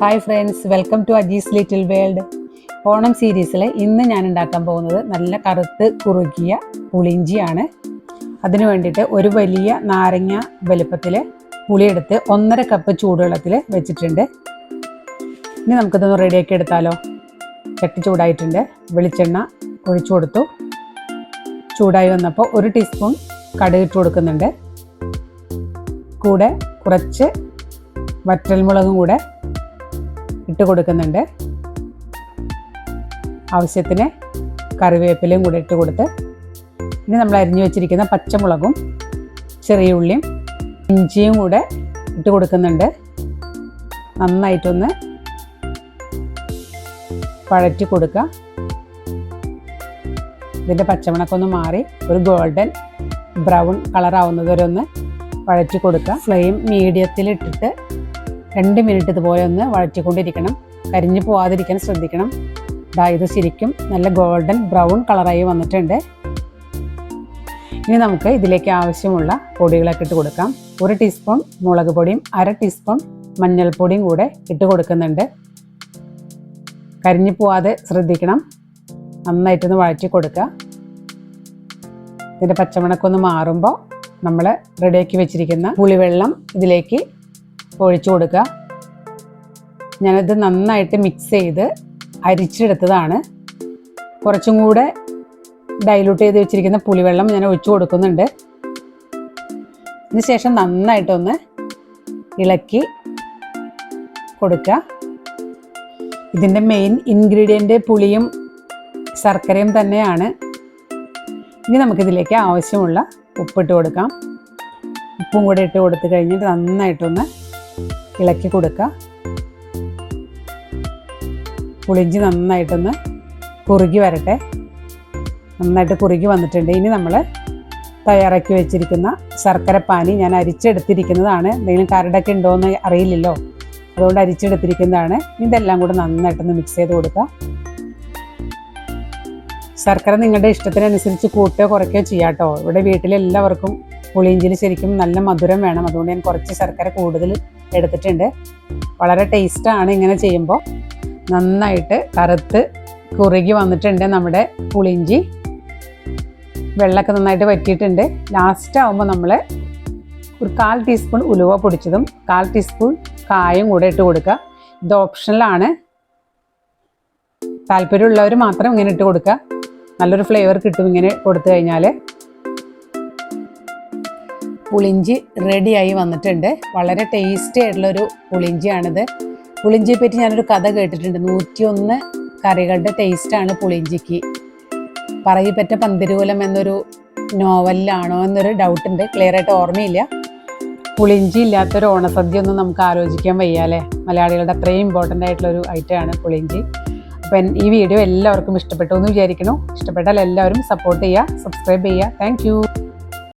Hi friends welcome to Aji's little world Onam സീരീസിൽ ഇന്ന് ഞാൻ ഉണ്ടാക്കാൻ പോകുന്നത് നല്ല കറുത്ത് കുറുകിയ പുളിഞ്ചിയാണ് അതിനു വേണ്ടിയിട്ട് ഒരു വലിയ നാരങ്ങ വലുപ്പത്തിൽ പുളിയെടുത്ത് ഒന്നര കപ്പ് ചൂടുവെള്ളത്തിൽ വെച്ചിട്ടുണ്ട്. ഇനി നമുക്കിതൊന്ന് റെഡിയാക്കി എടുത്താലോ? ചട്ടി ചൂടായിട്ടുണ്ട്. വെളിച്ചെണ്ണ ഒഴിച്ചു കൊടുത്തു. ചൂടായി വന്നപ്പോൾ ഒരു ടീസ്പൂൺ കടുക് ഇട്ട് കൊടുക്കുന്നുണ്ട്. കൂടെ കുറച്ച് വറ്റൽമുളകും കൂടെ ഇട്ട് കൊടുക്കുന്നുണ്ട്. ആവശ്യത്തിന് കറിവേപ്പിലയും കൂടെ ഇട്ട് കൊടുത്ത് ഇനി നമ്മൾ അരിഞ്ഞു വെച്ചിരിക്കുന്ന പച്ചമുളകും ചെറിയ ഉള്ളിയും ഇഞ്ചിയും കൂടെ ഇട്ട് കൊടുക്കുന്നുണ്ട്. നന്നായിട്ടൊന്ന് വഴറ്റി കൊടുക്കുക. ഇതിന്റെ പച്ചമണക്കൊന്ന് മാറി ഒരു ഗോൾഡൻ ബ്രൗൺ കളറാവുന്നത് വരെ ഒന്ന് വഴറ്റി കൊടുക്കുക. ഫ്ലെയിം മീഡിയത്തിലിട്ടിട്ട് രണ്ട് മിനിറ്റ് ഇതുപോലെ ഒന്ന് വഴറ്റിക്കൊണ്ടിരിക്കണം. കരിഞ്ഞു പോവാതിരിക്കാൻ ശ്രദ്ധിക്കണം. ഇതാ ഇത് ശരിക്കും നല്ല ഗോൾഡൻ ബ്രൗൺ കളറായി വന്നിട്ടുണ്ട്. ഇനി നമുക്ക് ഇതിലേക്ക് ആവശ്യമുള്ള പൊടികളൊക്കെ ഇട്ട് കൊടുക്കാം. ഒരു ടീസ്പൂൺ മുളക് പൊടിയും അര ടീസ്പൂൺ മഞ്ഞൾപ്പൊടിയും കൂടെ ഇട്ട് കൊടുക്കുന്നുണ്ട്. കരിഞ്ഞു പോവാതെ ശ്രദ്ധിക്കണം. നന്നായിട്ടൊന്ന് വഴറ്റി കൊടുക്കുക. ഇതിന്റെ പച്ചമണക്കൊന്ന് മാറുമ്പോൾ നമ്മൾ റെഡിയാക്കി വെച്ചിരിക്കുന്ന പുളിവെള്ളം ഇതിലേക്ക് ഒഴിച്ചു കൊടുക്കുക. ഞാനത് നന്നായിട്ട് മിക്സ് ചെയ്ത് അരിച്ചെടുത്തതാണ്. കുറച്ചും കൂടെ ഡൈലൂട്ട് ചെയ്ത് വെച്ചിരിക്കുന്ന പുളിവെള്ളം ഞാൻ ഒഴിച്ചു കൊടുക്കുന്നുണ്ട്. അതിനുശേഷം നന്നായിട്ടൊന്ന് ഇളക്കി കൊടുക്കുക. ഇതിന്റെ മെയിൻ ഇൻഗ്രീഡിയന്റ് പുളിയും ശർക്കരയും തന്നെയാണ്. ഇനി നമുക്കിതിലേക്ക് ആവശ്യമുള്ള ഉപ്പിട്ട് കൊടുക്കാം. ഉപ്പും കൂടെ ഇട്ട് കൊടുത്തു കഴിഞ്ഞിട്ട് നന്നായിട്ടൊന്ന് ഇളക്കി കൊടുക്കുക പുളിഞ്ചി നന്നായിട്ടൊന്ന് കുറുകി വരട്ടെ. നന്നായിട്ട് കുറുകി വന്നിട്ടുണ്ട്. ഇനി നമ്മൾ തയ്യാറാക്കി വെച്ചിരിക്കുന്ന ശർക്കര പാനി ഞാൻ അരിച്ചെടുത്തിരിക്കുന്നതാണ്. എന്തെങ്കിലും കരടൊക്കെ ഉണ്ടോ എന്ന് അറിയില്ലല്ലോ. അതുകൊണ്ട് അരിച്ചെടുത്തിരിക്കുന്നതാണ്. ഇതെല്ലാം കൂടെ നന്നായിട്ടൊന്ന് മിക്സ് ചെയ്ത് കൊടുക്കുക ശർക്കര നിങ്ങളുടെ ഇഷ്ടത്തിനനുസരിച്ച് കൂട്ടുകയോ കുറയ്ക്കുകയോ ചെയ്യാം കേട്ടോ ഇവിടെ വീട്ടിലെല്ലാവർക്കും പുളിയിഞ്ചിൽ ശരിക്കും നല്ല മധുരം വേണം. അതുകൊണ്ട് ഞാൻ കുറച്ച് ശർക്കര കൂടുതൽ എടുത്തിട്ടുണ്ട്. വളരെ ടേസ്റ്റാണ് ഇങ്ങനെ ചെയ്യുമ്പോൾ. നന്നായിട്ട് കറുത്ത് കുറുകി വന്നിട്ടുണ്ട് നമ്മുടെ പുളിഞ്ചി വെള്ളമൊക്കെ നന്നായിട്ട് വറ്റിയിട്ടുണ്ട്. ലാസ്റ്റ് ആകുമ്പോൾ നമ്മൾ ഒരു കാൽ ടീസ്പൂൺ ഉലുവ പൊടിച്ചതും കാൽ ടീസ്പൂൺ കായും കൂടെ ഇട്ട് കൊടുക്കുക. ഇത് ഓപ്ഷനിലാണ് താല്പര്യമുള്ളവർ മാത്രം ഇങ്ങനെ ഇട്ട് കൊടുക്കുക. നല്ലൊരു ഫ്ലേവർ കിട്ടും ഇങ്ങനെ കൊടുത്തു കഴിഞ്ഞാൽ. പുളിഞ്ചി റെഡിയായി വന്നിട്ടുണ്ട്. വളരെ ടേസ്റ്റി ആയിട്ടുള്ളൊരു പുളിഞ്ചിയാണിത്. പുളിഞ്ചിയെ പറ്റി ഞാനൊരു കഥ കേട്ടിട്ടുണ്ട്. നൂറ്റിയൊന്ന് കറികളുടെ ടേസ്റ്റാണ് പുളിഞ്ചിക്ക്. പറയിപ്പറ്റ പന്തിരുകുലം എന്നൊരു നോവലിലാണോ എന്നൊരു ഡൗട്ട് ഉണ്ട്. ക്ലിയർ ആയിട്ട് ഓർമ്മയില്ല. പുളിഞ്ചി ഇല്ലാത്തൊരു ഓണസദ്യ ഒന്നും നമുക്ക് ആലോചിക്കാൻ വയ്യ അല്ലേ? മലയാളികളുടെ അത്രയും ഇമ്പോർട്ടന്റ് ആയിട്ടുള്ളൊരു ഐറ്റമാണ് പുളിഞ്ചി. അപ്പം ഈ വീഡിയോ എല്ലാവർക്കും ഇഷ്ടപ്പെട്ടു എന്ന് വിചാരിക്കുന്നു. ഇഷ്ടപ്പെട്ടാൽ എല്ലാവരും സപ്പോർട്ട് ചെയ്യുക സബ്സ്ക്രൈബ് ചെയ്യുക. താങ്ക്